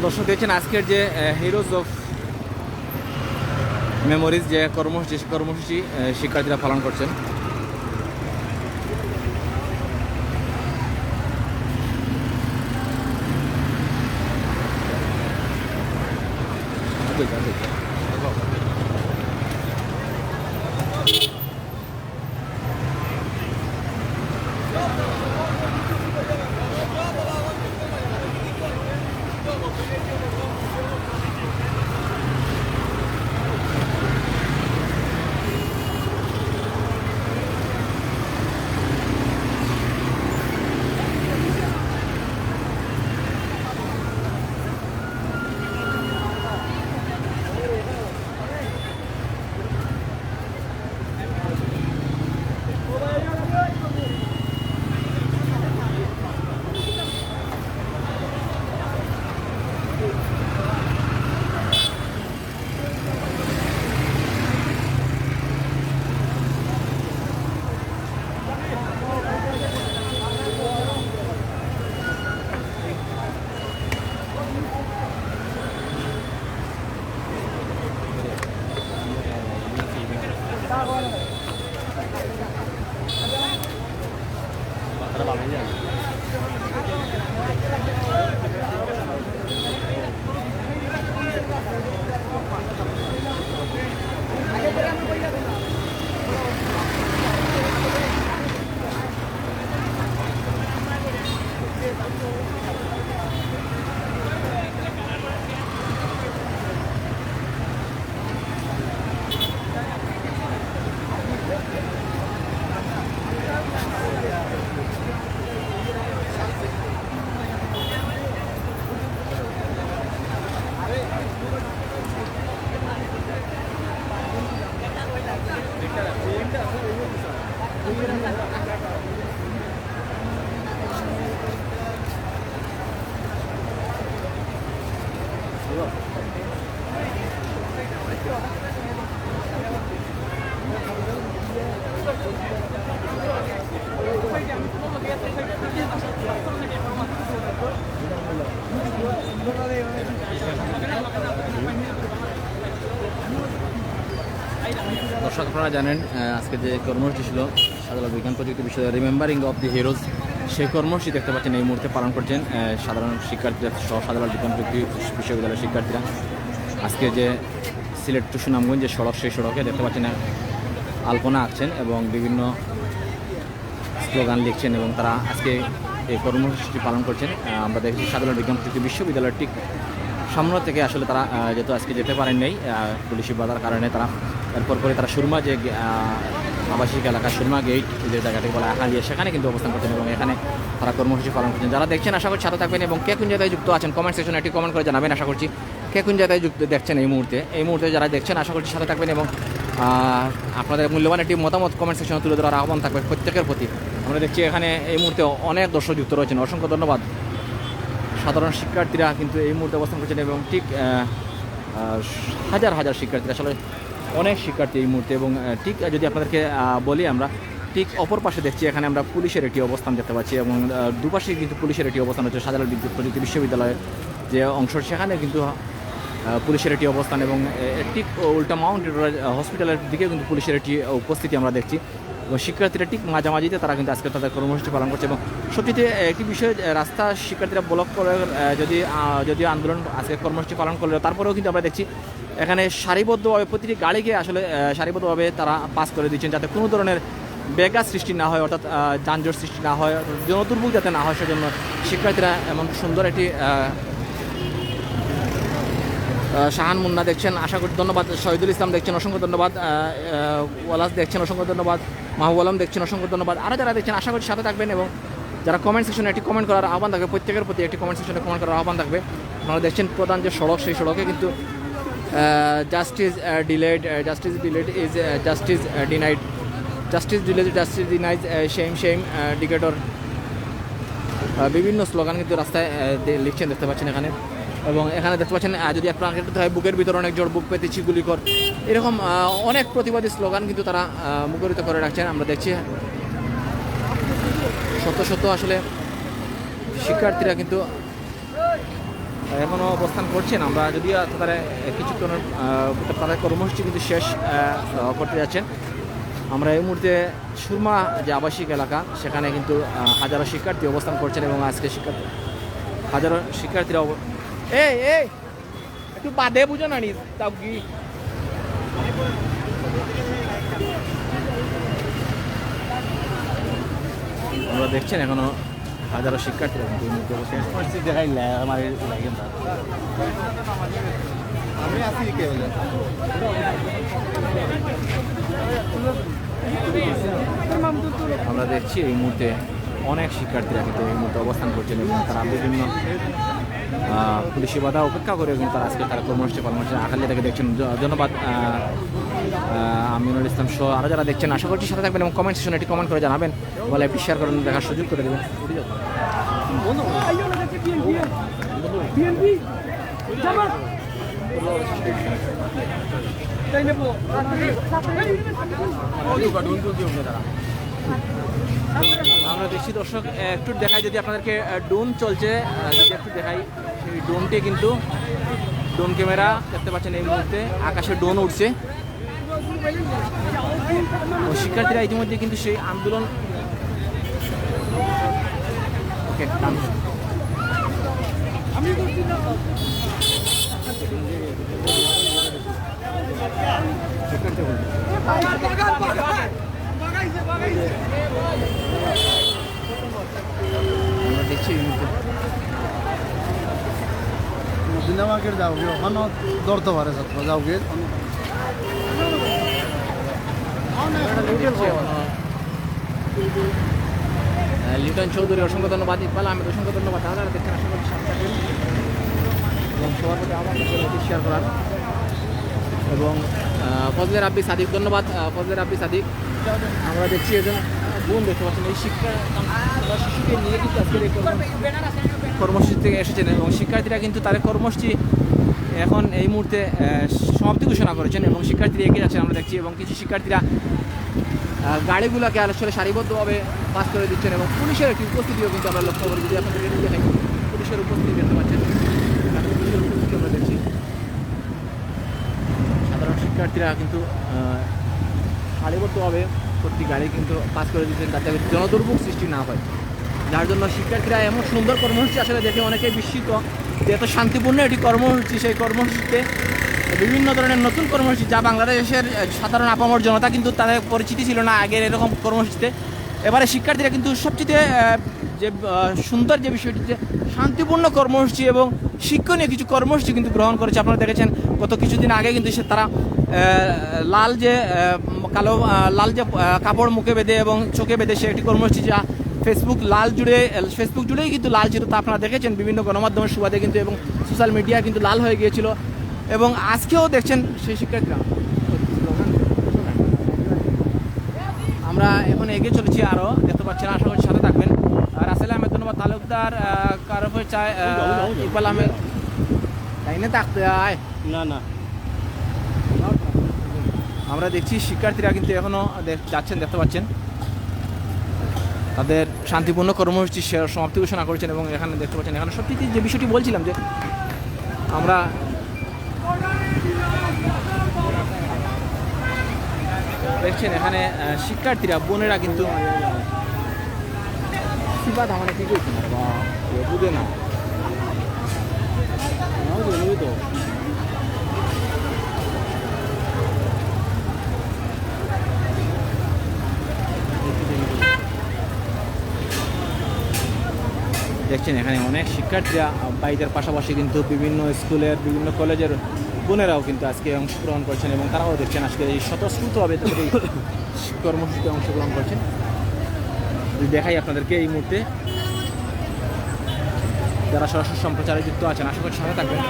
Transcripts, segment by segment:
দর্শক দেখছেন আজকের যে হিরোজ অফ মেমোরিজ যে কর্মসূচি কর্মসূচি শিক্ষার্থীরা পালন করছেন। দর্শক আপনারা জানেন আজকে যে কর্মসূচি ছিল সাধারণ বিজ্ঞান প্রযুক্তি বিশ্ববিদ্যালয় রিমেম্বারিং অফ দি হিরোজ সেই কর্মসূচি দেখতে পাচ্ছেন, এই মুহূর্তে পালন করছেন সাধারণ শিক্ষার্থীরা সহ সাধারণ বিজ্ঞান প্রযুক্তি বিশ্ববিদ্যালয়ের শিক্ষার্থীরা। আজকে যে সিলেট টু সুনামগঞ্জ যে সড়ক, সেই সড়কে দেখতে পাচ্ছেন আলপনা আঁকছেন এবং বিভিন্ন স্লোগান লিখছেন এবং তারা আজকে এই কর্মসূচিটি পালন করছেন। আমরা দেখছি সাধারণ বিজ্ঞান প্রযুক্তি বিশ্ববিদ্যালয়ের ঠিক সামনে থেকে আসলে তারা যেহেতু আজকে যেতে পারেন নাই পুলিশি বাধার কারণে তারা, এরপর পরে তারা সুরমা যে আবাসিক এলাকা সুরমা গেট, যে জায়গাটিকে বলা আহালিয়া সেখানে কিন্তু অবস্থান করছেন এবং এখানে তারা কর্মসূচি পালন করছেন। যারা দেখছেন, আশা করছি সাথে থাকবেন এবং কে কোন জায়গায় যুক্ত আছেন কমেন্ট সেকশনে একটি কমেন্ট করে জানাবেন। আশা করছি কে কোন জায়গায় যুক্ত দেখছেন এই মুহূর্তে। এই মুহূর্তে যারা দেখছেন, আশা করছি সাথে থাকবেন এবং আপনাদের মূল্যবান একটি মতামত কমেন্ট সেকশনে তুলে ধরার আহ্বান থাকবে প্রত্যেকের প্রতি। আমরা দেখছি এখানে এই মুহূর্তে অনেক দর্শক যুক্ত রয়েছেন। অসংখ্য ধন্যবাদ। সাধারণ শিক্ষার্থীরা কিন্তু এই মুহূর্তে অবস্থান করছেন এবং ঠিক হাজার হাজার শিক্ষার্থীরা। আসলে অনেক শিক্ষার্থী এই মুহূর্তে এবং ঠিক যদি আপনাদেরকে বলি আমরা, ঠিক অপর পাশে দেখছি, এখানে আমরা পুলিশের একটি অবস্থান দেখতে পাচ্ছি এবং দুপাশে কিন্তু পুলিশের একটি অবস্থান হচ্ছে সাধারণ বিদ্যুৎ প্রযুক্তি বিশ্ববিদ্যালয়ের যে অংশ, সেখানে কিন্তু পুলিশের একটি অবস্থান এবং ঠিক উল্টা মাউন্ট হসপিটালের দিকে কিন্তু পুলিশের একটি উপস্থিতি আমরা দেখছি। এবং শিক্ষার্থীরা ঠিক মাঝামাঝিতে তারা কিন্তু আজকে তাদের কর্মসূচি পালন করছে এবং সত্যিতে একটি বিষয় রাস্তা শিক্ষার্থীরা ব্লক করে যদি যদি আন্দোলন আজকে কর্মসূচি পালন করলে তারপরেও কিন্তু আমরা দেখছি এখানে সারিবদ্ধভাবে প্রতিটি গাড়িকে আসলে সারিবদ্ধভাবে তারা পাস করে দিচ্ছেন যাতে কোনো ধরনের বেগা সৃষ্টি না হয়, অর্থাৎ যানজট সৃষ্টি না হয় জনদুর্ভোগ যাতে না হয়, সেজন্য শিক্ষার্থীরা এমন সুন্দর একটি শাহান মুন্না দেখছেন। আশা করি ধন্যবাদ। শহীদুল ইসলাম দেখছেন, অসংখ্য ধন্যবাদ। ওয়ালাস দেখছেন, অসংখ্য ধন্যবাদ। মাহবুব আলম দেখছেন, অসংখ্য ধন্যবাদ। আরও যারা দেখছেন, আশা করি সাথে থাকবেন এবং যারা কমেন্ট সেকশনে একটি কমেন্ট করার আহ্বান থাকবে, প্রত্যেকের প্রতি একটি কমেন্ট সেকশনে কমেন্ট করার আহ্বান থাকবে, আপনারা দেখছেন প্রধান যে সড়ক, সেই সড়কে কিন্তু justice delayed justice delayed is justice denied justice delayed justice denied same same ডিকেটর বিভিন্ন স্লোগান কিন্তু রাস্তায় লিখছেন, দেখতে পাচ্ছেন এখানে। এবং এখানে দেখতে পাচ্ছেন যদি আপনার হয় বুকের ভিতরে অনেক জোর বুক পেতেছি গুলি কর এরকম অনেক প্রতিবাদী স্লোগান কিন্তু তারা মুখরিত করে রাখছেন। আমরা দেখছি শত শত আসলে শিক্ষার্থীরা কিন্তু এখনও অবস্থান করছেন। আমরা যদিও তাদের কিছুক্ষণ তাদের কর্মসূচি কিন্তু শেষ করতে যাচ্ছেন। আমরা এই মুহূর্তে সুরমা যে আবাসিক এলাকা, সেখানে কিন্তু হাজারো শিক্ষার্থী অবস্থান করছেন এবং আজকে শিক্ষার্থী হাজারো শিক্ষার্থীরা এই এই! একটু বাদে বুঝো না নি তাও কি? আমরা দেখছেন এখনও হাজারো শিক্ষার্থীরা কিন্তু এই মুহূর্তে অবস্থান পরিস্থিতি দেখাইলে আমার লাগে না আমি আছি আমরা দেখছি এই মুহূর্তে অনেক শিক্ষার্থীরা কিন্তু এই মুহূর্তে অবস্থান করছেন এবং তারা বিভিন্ন পুলিশি বাধা উপেক্ষা করে এবং তারা আজকে তারা কর্মসূচি পালন করছেন। আকালি থেকে দেখছেন ধন্যবাদ আমিনুল ইসলাম সহ আরও যারা দেখছেন, আশা করছি সাথে থাকবেন এবং কমেন্ট সেশনে একটি কমেন্ট করে জানাবেন। বলে একটি শেয়ার করেন, দেখার সুযোগ করে দেবেন। আমরা দেখছি দর্শক একটু দেখাই যদি আপনাদেরকে ড্রোন চলছে যদি একটু দেখাই, সেই ড্রোনটি কিন্তু ড্রোন ক্যামেরা দেখতে পাচ্ছেন এই মুহূর্তে। আকাশে ড্রোন উঠছে। শিক্ষার্থীরা ইতিমধ্যে কিন্তু সেই আন্দোলন ওকে ডান। আমরা দেখছি এই মুহূর্তে সিনেমাকের যাও গে ওখানেও পারে লিটন চৌধুরী, অসংখ্য ধন্যবাদ, ইকবাল আমি অসংখ্য ধন্যবাদ আপনারা দেখছেন আশা করি সাথে থাকবেন এবং সবার প্রতি আমার শেয়ার করার। এবং ফজলের আব্বি সাদিক, ধন্যবাদ ফজলের আব্বি সাদিক। আমরা দেখছি একজন বোন দেখতে পাচ্ছেন, এই শিক্ষা শিশুকে নিয়ে কিন্তু আজকের কর্মসূচি থেকে এসেছেন। এবং শিক্ষার্থীরা কিন্তু তাদের কর্মসূচি এখন এই মুহূর্তে সমাপ্তি ঘোষণা করেছেন এবং শিক্ষার্থীরা এগিয়ে যাচ্ছেন। আমরা দেখছি এবং কিছু শিক্ষার্থীরা গাড়িগুলোকে আসলে সারিবদ্ধভাবে পাস করে দিচ্ছেন এবং পুলিশের একটি উপস্থিতিও কিন্তু আমরা লক্ষ্য করি। যদি আপনাদের পুলিশের উপস্থিতি দেখতে পাচ্ছেন। পুলিশের উপস্থিতি আমরা দেখছি। সাধারণ শিক্ষার্থীরা কিন্তু সারিবদ্ধভাবে প্রতি গাড়ি কিন্তু পাস করে দিচ্ছেন যাতে জনদুর্ভোগ সৃষ্টি না হয়। যার জন্য শিক্ষার্থীরা এমন সুন্দর কর্মসূচি আসলে দেখে অনেকেই বিস্মিত। যে এত শান্তিপূর্ণ একটি কর্মসূচি, সেই কর্মসূচিতে বিভিন্ন ধরনের নতুন কর্মসূচি যা বাংলাদেশের সাধারণ আপামর জনতা কিন্তু তাদের পরিচিতি ছিল না আগের এরকম কর্মসূচিতে। এবারে শিক্ষার্থীরা কিন্তু সবচেয়ে যে সুন্দর যে বিষয়টি যে শান্তিপূর্ণ কর্মসূচি এবং শিক্ষণীয় কিছু কর্মসূচি কিন্তু গ্রহণ করেছে। আপনারা দেখেছেন, গত কিছুদিন আগে কিন্তু সে তারা লাল যে কালো লাল যে কাপড় মুখে বেঁধে এবং চোখে বেঁধে সে একটি কর্মসূচি যা ফেসবুক লাল জুড়ে ফেসবুক জুড়েই কিন্তু লাল ছিল তা আপনারা দেখেছেন বিভিন্ন গণমাধ্যমের সুবাদে কিন্তু এবং সোশ্যাল মিডিয়া কিন্তু লাল হয়ে গিয়েছিল। এবং আজকেও দেখছেন সেই শিক্ষার্থীরা। আমরা এখন এগিয়ে চলেছি আরও দেখতে পাচ্ছেন আশা করছি সাথে থাকবেন। আর রাসেল আহমেদ ধন্যবাদ। তালুকদার কারফে চায় ইকবাল আহমেদ। তাই না থাকতে আয়। না না। আমরা দেখছি শিক্ষার্থীরা কিন্তু এখনও যাচ্ছেন দেখতে পাচ্ছেন। তাদের শান্তিপূর্ণ কর্মসূচি সমাপ্তি ঘোষণা করেছেন এবং এখানে দেখতে পাচ্ছেন, এখানে সত্যি যে বিষয়টি বলছিলাম যে আমরা দেখছেন এখানে শিক্ষার্থীরা, বোনেরা কিন্তু না। দেখছেন, এখানে অনেক শিক্ষার্থীরা বাইদের পাশাপাশি কিন্তু বিভিন্ন স্কুলের, বিভিন্ন কলেজের বোনেরাও কিন্তু আজকে অংশগ্রহণ করছেন এবং তারাও দেখছেন আজকে এই স্বতঃস্ফূর্তভাবে তাদের এই কর্মসূচিতে অংশগ্রহণ করছেন। দেখাই আপনাদেরকে এই মুহূর্তে, যারা সরাসরি সম্প্রচারে যুক্ত আছেন, আশা করছি সাথে থাকবেন।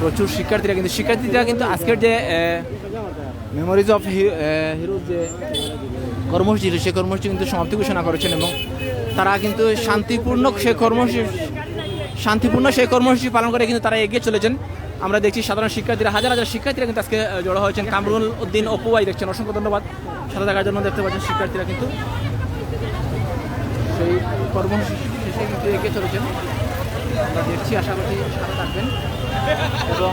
প্রচুর শিক্ষার্থীরা কিন্তু শিক্ষার্থীরা কিন্তু আজকের যে মেমোরিজ অফ হিরোজ যে কর্মসূচি সেই কর্মসূচি কিন্তু সমাপ্তি ঘোষণা করেছেন এবং তারা কিন্তু শান্তিপূর্ণ সে কর্মসূচি, শান্তিপূর্ণ সেই কর্মসূচি পালন করে কিন্তু তারা এগিয়ে চলেছেন। আমরা দেখছি সাধারণ শিক্ষার্থীরা, হাজার হাজার শিক্ষার্থীরা কিন্তু আজকে জড়ো হয়েছেন। কামরুল উদ্দিন অপু ভাই দেখছেন, অসংখ্য ধন্যবাদ। সাথে থাকার জন্য দেখতে পাচ্ছেন শিক্ষার্থীরা কিন্তু সেই কর্মসূচি শেষে কিন্তু এগিয়ে চলেছেন। আমরা দেখছি আশা করছি সাথে থাকবেন এবং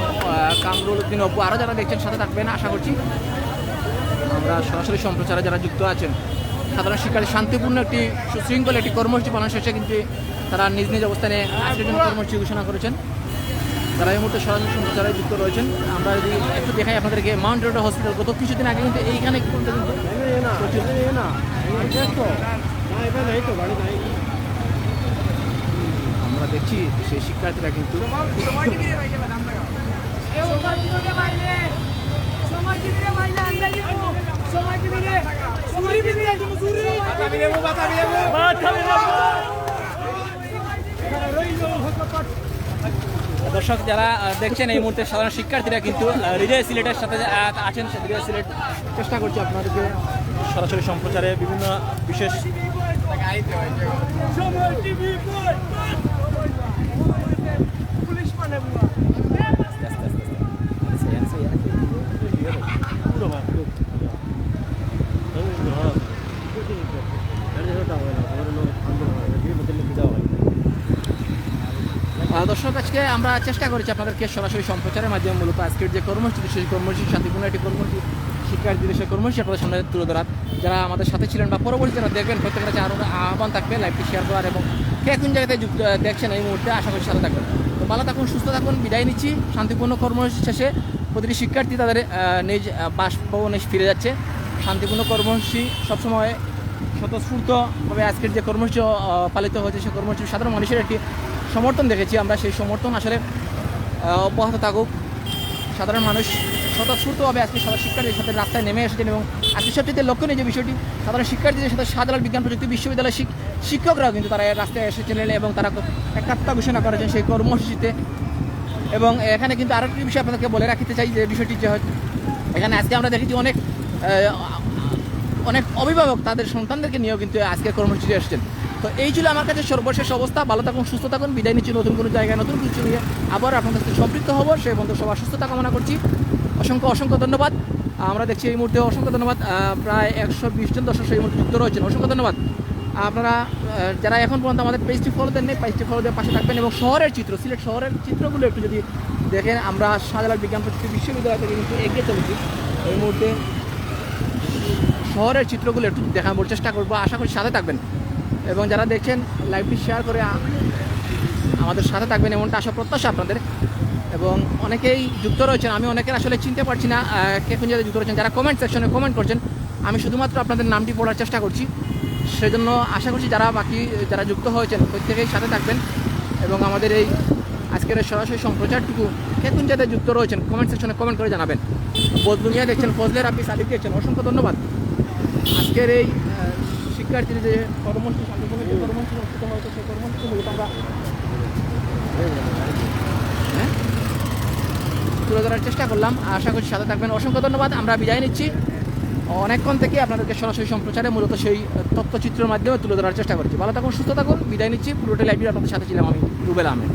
কামরুল উদ্দিন অপু আরও যারা দেখছেন সাথে থাকবেন আশা করছি আমরা সরাসরি সম্প্রচারে যারা যুক্ত আছেন সাধারণ শিক্ষার্থী শান্তিপূর্ণ একটি সুশৃঙ্খল একটি কর্মসূচি পালন শেষে কিন্তু তারা নিজ নিজ অবস্থানে আজকের জন্য কর্মসূচি ঘোষণা করেছেন তারা এই মুহূর্তে সরাসরি সম্প্রচারে যুক্ত রয়েছেন আমরা যদি একটু দেখাই আপনাদেরকে মাউন্ট রোড হসপিটাল গত কিছুদিন আগে কিন্তু এইখানে কিন্তু দেখছি, সেই শিক্ষার্থীরা কিন্তু দর্শক, যারা দেখছেন এই মুহূর্তে সাধারণ শিক্ষার্থীরা কিন্তু হৃদয় সিলেটের সাথে আছেন হৃদয় সিলেট চেষ্টা করছি আপনাদেরকে সরাসরি সম্প্রচারে বিভিন্ন বিশেষ দর্শক, আজকে আমরা চেষ্টা করেছি আপনাদেরকে সরাসরি সম্প্রচারের মাধ্যমে মূলত আজকের যে কর্মসূচি, সেই কর্মসূচি শান্তিপূর্ণ একটি কর্মসূচি, শিক্ষার্থীদের সেই কর্মসূচি আপনাদের সামনে তুলে ধরার। যারা আমাদের সাথে ছিলেন বা পরবর্তী যারা দেখবেন, প্রত্যেকের কাছে আরও আহ্বান থাকবে লাইভটি শেয়ার করার এবং কে কোন জায়গাতে যুক্ত দেখছেন এই মুহূর্তে, আশা করি সাথে থাকবেন। তো ভালো থাকুন, সুস্থ থাকুন, বিদায় নিচ্ছি। শান্তিপূর্ণ কর্মসূচি শেষে প্রতিটি শিক্ষার্থী তাদের নিজ বাসভবনে ফিরে যাচ্ছে। শান্তিপূর্ণ কর্মসূচি সবসময় স্বতঃস্ফূর্তভাবে আজকের যে কর্মসূচি পালিত হয়েছে, সেই কর্মসূচি সাধারণ মানুষের একটি সমর্থন দেখেছি, আমরা সেই সমর্থন আসলে অব্যাহত থাকুক। সাধারণ মানুষ স্বতঃস্ফূর্তভাবে আজকে সাধারণ শিক্ষার্থীদের সাথে রাস্তায় নেমে এসেছেন এবং আজকে সবচেয়ে লক্ষণীয় যে বিষয়টি, সাধারণ শিক্ষার্থীদের সাথে শাহজালাল বিজ্ঞান প্রযুক্তি বিশ্ববিদ্যালয়ের শিক- শিক্ষকরাও কিন্তু তারা রাস্তায় এসেছিলেন এবং তারা একাত্মতা ঘোষণা করেছেন সেই কর্মসূচিতে। এবং এখানে কিন্তু আরও একটি বিষয় আপনাদেরকে বলে রাখতে চাই, যে বিষয়টি যে হয়- এখানে আজকে আমরা দেখেছি অনেক অনেক অভিভাবক তাদের সন্তানদেরকে নিয়েও কিন্তু আজকে কর্মসূচি এসেছেন। তো এই ছিল আমার কাছে সর্বশেষ অবস্থা। ভালো থাকুন, সুস্থ থাকুন, বিদায় নিচ্ছি নতুন কোনো জায়গায়, নতুন কিছু নিয়ে। আবার আপনার কাছে সম্পৃক্ত হব সেই বন্ধু সবার সুস্থতা কামনা করছি। অসংখ্য অসংখ্য ধন্যবাদ। আমরা দেখছি এই মুহূর্তে অসংখ্য ধন্যবাদ। প্রায় একশো বিশ জন দর্শক এই মুহূর্তে যুক্ত রয়েছেন। অসংখ্য ধন্যবাদ। আপনারা যারা এখন পর্যন্ত আমাদের পেজটি ফলো দেন নেই পেজটি ফলো দিয়ে পাশে থাকবেন এবং শহরের চিত্র, সিলেট শহরের চিত্রগুলো একটু যদি দেখেন, আমরা শাহজালাল বিজ্ঞান প্রযুক্তি বিশ্ববিদ্যালয় থেকে কিন্তু এগিয়ে চলেছি। এই মুহূর্তে শহরের চিত্রগুলো একটু দেখানোর চেষ্টা করব। আশা করি সাথে থাকবেন। এবং যারা দেখছেন লাইভটি শেয়ার করে আমাদের সাথে থাকবেন এমনটা আশা, প্রত্যাশা আপনাদের। এবং অনেকেই যুক্ত রয়েছেন, আমি অনেকের আসলে চিনতে পারছি না কে কোন যুক্ত রয়েছেন, যারা কমেন্ট সেকশনে কমেন্ট করছেন, আমি শুধুমাত্র আপনাদের নামটি পড়ার চেষ্টা করছি। সেজন্য আশা করছি যারা বাকি, যারা যুক্ত হয়েছেন, প্রত্যেকেই সাথে থাকবেন। এবং আমাদের এই আজকের সরাসরি সম্প্রচারটুকু কে কোন যুক্ত রয়েছেন কমেন্ট সেকশনে কমেন্ট করে জানাবেন। বদলুনিয়া দেখছেন, ফজলের আপনি সাদিক দেখছেন, অসংখ্য ধন্যবাদ। আজকের এই শিক্ষার্থীর যে কর্মসূচি শান্তিপূর্ণ যে কর্মসূচি অনুষ্ঠিত হয়েছে সেই কর্মসূচি আমরা? তুলে ধরার চেষ্টা করলাম। আশা করছি সাথে থাকবেন। অসংখ্য ধন্যবাদ। আমরা বিদায় নিচ্ছি। অনেকক্ষণ থেকে আপনাদেরকে সরাসরি সম্প্রচারে মূলত সেই তথ্যচিত্রের মাধ্যমে তুলে ধরার চেষ্টা করছি। ভালো থাকুন, সুস্থ থাকুন। বিদায় নিচ্ছি। পুরোটা লাইব্রেরি আপনাদের সাথে ছিলাম আমি, রুবেল আহমেদ।